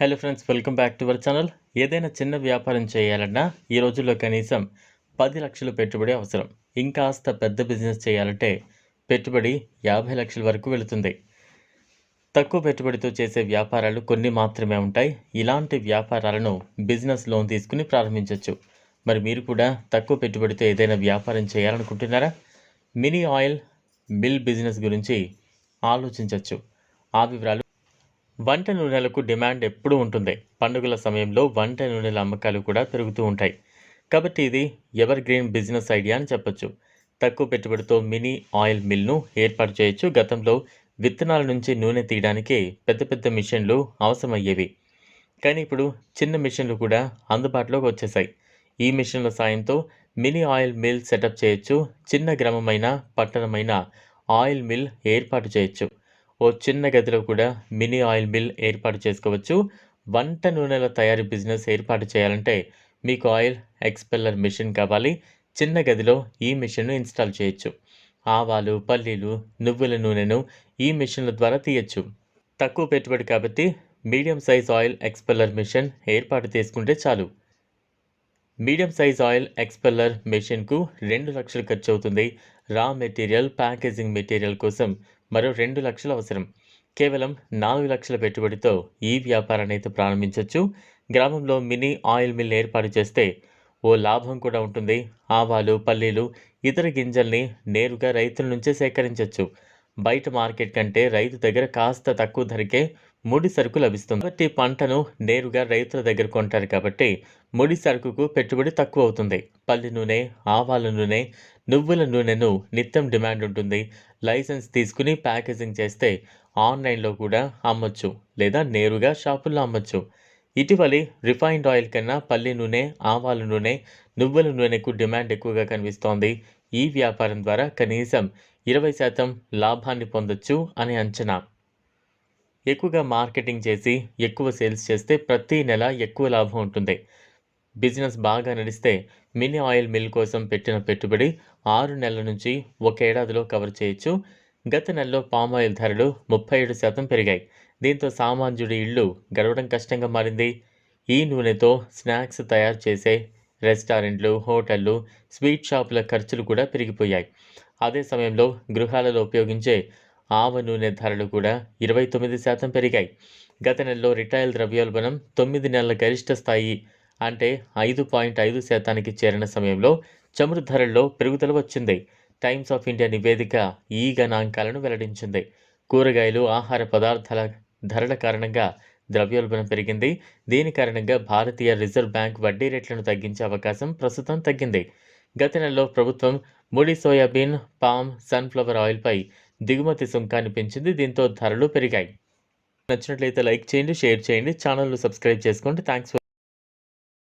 Hello friends welcome back to our channel ఏదైనా చిన్న వ్యాపారం చేయాలన్నా ఈ రోజుల్లో కనీసం పది లక్షలు పెట్టుబడి అవసరం. ఇంకాస్త పెద్ద బిజినెస్ చేయాలంటే పెట్టుబడి యాభై లక్షల వరకు వెళుతుంది. తక్కువ పెట్టుబడితో చేసే వ్యాపారాలు కొన్ని మాత్రమే ఉంటాయి. ఇలాంటి వ్యాపారాలను బిజినెస్ లోన్ తీసుకుని ప్రారంభించవచ్చు మరి మీరు కూడా తక్కువ పెట్టుబడితో ఏదైనా వ్యాపారం చేయాలనుకుంటున్నారా? మినీ ఆయిల్ మిల్ బిజినెస్ గురించి ఆలోచించవచ్చు ఆ వివరాలు వంట నూనెలకు డిమాండ్ ఎప్పుడూ ఉంటుంది. పండుగల సమయంలో వంట నూనెల అమ్మకాలు కూడా పెరుగుతూ ఉంటాయి. కాబట్టి ఇది ఎవర్ గ్రీన్ బిజినెస్ ఐడియా అని చెప్పొచ్చు. తక్కువ పెట్టుబడితో మినీ ఆయిల్ మిల్ను ఏర్పాటు చేయొచ్చు. గతంలో విత్తనాల నుంచి నూనె తీయడానికి పెద్ద పెద్ద మిషన్లు అవసరమయ్యేవి. కానీ ఇప్పుడు చిన్న మిషన్లు కూడా అందుబాటులోకి వచ్చేసాయి. ఈ మిషన్ల సాయంతో మినీ ఆయిల్ మిల్ సెటప్ చేయొచ్చు. చిన్న గ్రామమైన పట్టణమైన ఆయిల్ మిల్ ఏర్పాటు చేయొచ్చు. ఓ చిన్న గదిలో కూడా మినీ ఆయిల్ మిల్ ఏర్పాటు చేసుకోవచ్చు. వంట నూనెల తయారీ బిజినెస్ ఏర్పాటు చేయాలంటే మీకు ఆయిల్ ఎక్స్పెల్లర్ మిషన్ కావాలి. చిన్న గదిలో ఈ మిషన్ను ఇన్స్టాల్ చేయొచ్చు. ఆవాలు పల్లీలు నువ్వుల నూనెను ఈ మిషన్ల ద్వారా తీయచ్చు. తక్కువ పెట్టుబడి కాబట్టి medium size oil expeller machine ఏర్పాటు చేసుకుంటే చాలు. మీడియం సైజ్ ఆయిల్ ఎక్స్పెల్లర్ మిషన్కు రెండు లక్షలు ఖర్చు అవుతుంది రా మెటీరియల్ ప్యాకేజింగ్ మెటీరియల్ కోసం మరో రెండు లక్షలు అవసరం. కేవలం నాలుగు లక్షల పెట్టుబడితో ఈ వ్యాపారాన్ని అయితే ప్రారంభించవచ్చు గ్రామంలో మినీ ఆయిల్ మిల్ ఏర్పాటు చేస్తే ఓ లాభం కూడా ఉంటుంది. ఆవాలు పల్లీలు ఇతర గింజల్ని నేరుగా రైతుల నుంచే సేకరించవచ్చు బయట మార్కెట్ కంటే రైతు దగ్గర కాస్త తక్కువ ధరకే ముడి సరుకు లభిస్తుంది. కాబట్టి పంటను నేరుగా రైతుల దగ్గర కొంటారు కాబట్టి ముడి సరుకుకు పెట్టుబడి తక్కువ అవుతుంది. పల్లి నూనె ఆవాల నూనె నువ్వుల నూనెను నిత్యం డిమాండ్ ఉంటుంది. లైసెన్స్ తీసుకుని ప్యాకేజింగ్ చేస్తే ఆన్లైన్లో కూడా అమ్మొచ్చు లేదా నేరుగా షాపుల్లో అమ్మొచ్చు. ఇటీవలి రిఫైన్డ్ ఆయిల్ కన్నా పల్లి నూనె ఆవాల నూనె నువ్వుల నూనెకు డిమాండ్ ఎక్కువగా కనిపిస్తోంది. ఈ వ్యాపారం ద్వారా కనీసం ఇరవై శాతం లాభాన్ని పొందొచ్చు అనే అంచనా. ఎక్కువగా మార్కెటింగ్ చేసి ఎక్కువ సేల్స్ చేస్తే ప్రతి నెల ఎక్కువ లాభం ఉంటుంది. బిజినెస్ బాగా నడిస్తే మినీ ఆయిల్ మిల్ కోసం పెట్టిన పెట్టుబడి ఆరు నెలల నుంచి ఒక ఏడాదిలో కవర్ చేయొచ్చు. గత నెలలో పామ్ ఆయిల్ ధరలు ముప్పై ఏడు శాతం పెరిగాయి. దీంతో సామాన్యుడి ఇళ్ళు గడవడం కష్టంగా మారింది. ఈ నూనెతో స్నాక్స్ తయారు చేసే రెస్టారెంట్లు హోటళ్ళు స్వీట్ షాపుల ఖర్చులు కూడా పెరిగిపోయాయి. అదే సమయంలో గృహాలలో ఉపయోగించే ఆవ నూనె ధరలు కూడా ఇరవై తొమ్మిది శాతం పెరిగాయి. గత నెలలో రిటైల్ ద్రవ్యోల్బణం తొమ్మిది నెలల గరిష్ట స్థాయి అంటే ఐదు పాయింట్ ఐదు శాతానికి చేరిన సమయంలో చమురు ధరల్లో పెరుగుదల వచ్చింది. టైమ్స్ ఆఫ్ ఇండియా నివేదిక ఈ గణాంకాలను వెల్లడించింది. కూరగాయలు ఆహార పదార్థాల ధరల కారణంగా ద్రవ్యోల్బణం పెరిగింది. దీని కారణంగా భారతీయ రిజర్వ్ బ్యాంక్ వడ్డీ రేట్లను తగ్గించే అవకాశం ప్రస్తుతం తగ్గింది. గత నెలలో ప్రభుత్వం ముడి సోయాబీన్ పామ్ సన్ఫ్లవర్ ఆయిల్పై దిగుమతి సుంకాన్ని పెంచింది. దీంతో ధరలు పెరిగాయి. నచ్చినట్లయితే లైక్ చేయండి షేర్ చేయండి. ఛానల్ను సబ్స్క్రైబ్ చేసుకోండి. థ్యాంక్స్